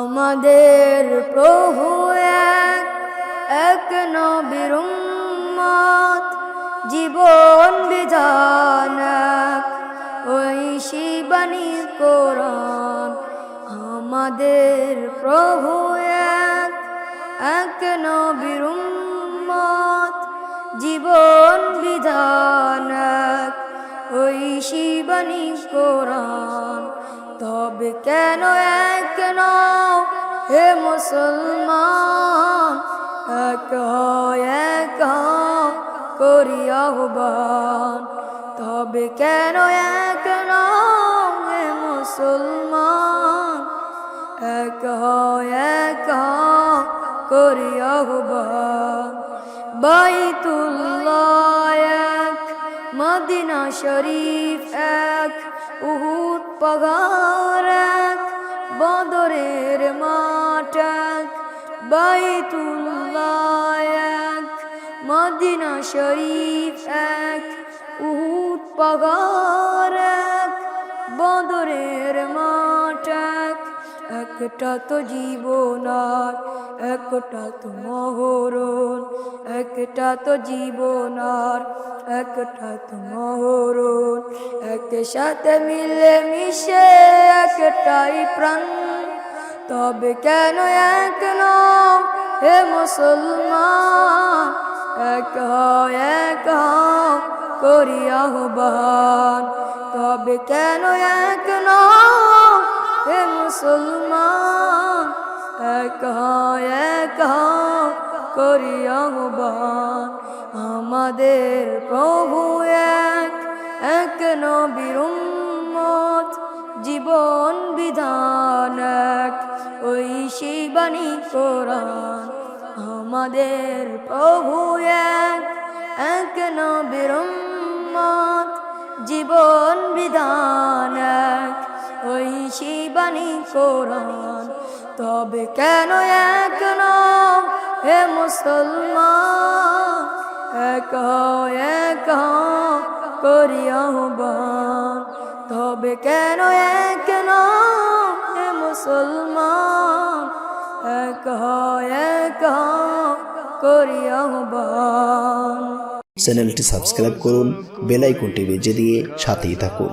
আমাদের প্রভু এক এক নবীর উম্মত, জীবন বিধান ওই শিবানী কোরআন আমাদের প্রভু এক এক নবীর উম্মত, জীবন বিধান ওই শিবানী কোরআন তবে কেন এক নও হে মুসলমান, এক এক করি আহ্বান। তবে কেন এক হে মুসলমান, এক এক করি আহ্বান। বাইতুল্লাহ এক, মদিনা শরীফ এক, উহুদ পাগার এক, বদরের মাঠ এক বাইতুল্লাহ এক, মদিনা শরীফ এক, উহুদ পাগার এক, বদরের মাঠ এক। একটা তো জীবনার একটা তো মহরণ, একটা তো জীবনার একটা তো মহরণ। একসাথে মিলে মিশে একটাই প্রাণ। তবে কেন এক হে মুসলমান? এক এক করি আহ্বান। তবে কেন এক হে মুসলমান? এক এক করি আহ্বান। আমাদের প্রভু এক এক নবীর জীবন বিধান। ওই শিবানী কোরআন, আমাদের প্রভু এক এক নবীর জীবন বিধান ওই শিবানী কোরআন, তবে কেন এক হে মুসলমান? এক এক করি আহ্বান। তবে কেন এক নও হে মুসলমান? এক এক করি আহ্বান চ্যানেলটি সাবস্ক্রাইব করুন বেল আইকনটি বেজে দিয়ে সাথেই থাকুন।